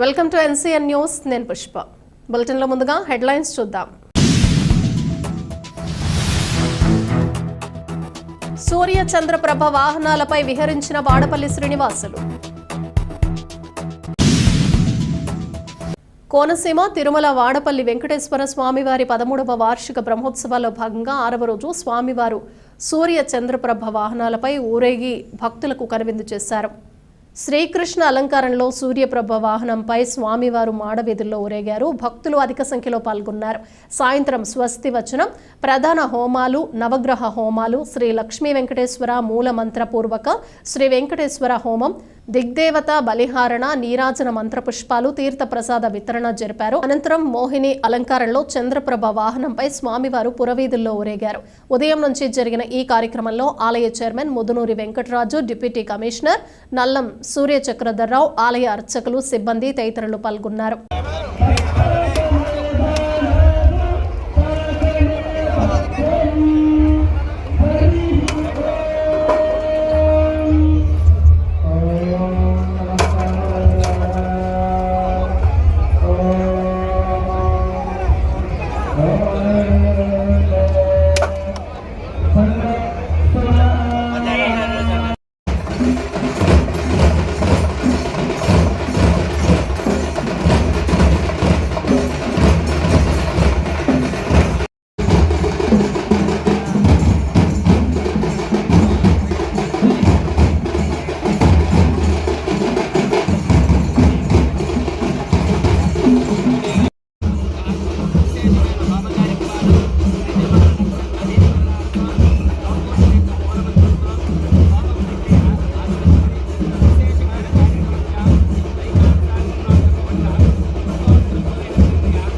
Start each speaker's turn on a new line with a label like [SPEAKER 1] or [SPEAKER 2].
[SPEAKER 1] Welcome to NCN news. నేను పుష్ప. బులెటిన్లో ముందుగా హెడ్లైన్స్ చూద్దాం. సూర్య చంద్రప్రభ వాహనాలపై విహరించిన వాడపల్లి శ్రీనివాసులు. కోనసీమ తిరుమల వాడపల్లి వెంకటేశ్వర స్వామివారి పదమూడవ వార్షిక బ్రహ్మోత్సవాల్లో భాగంగా ఆరవ రోజు స్వామివారు సూర్య చంద్రప్రభ వాహనాలపై ఊరేగి భక్తులకు కనువిందు చేశారు. శ్రీకృష్ణ అలంకారంలో సూర్యప్రభ వాహనంపై స్వామివారు మాడవీధుల్లో ఊరేగారు. భక్తులు అధిక సంఖ్యలో పాల్గొన్నారు. సాయంత్రం స్వస్తి వచనం ప్రధాన హోమాలు నవగ్రహ హోమాలు శ్రీ లక్ష్మీ వెంకటేశ్వర మూల మంత్రపూర్వక శ్రీ వెంకటేశ్వర హోమం దిగ్దేవత బలిహారణ నీరాజన మంత్రపుష్పాలు తీర్థప్రసాద వితరణ జరిపారు. అనంతరం మోహిని అలంకారంలో చంద్రప్రభ వాహనంపై స్వామివారు పురవీధుల్లో ఊరేగారు. ఉదయం నుంచి జరిగిన ఈ కార్యక్రమంలో ఆలయ chairman Mudunuri Venkataraju deputy commissioner Nallam Surya Chakradhar Rao ఆలయ అర్చకులు సిబ్బంది తదితరులు పాల్గొన్నారు.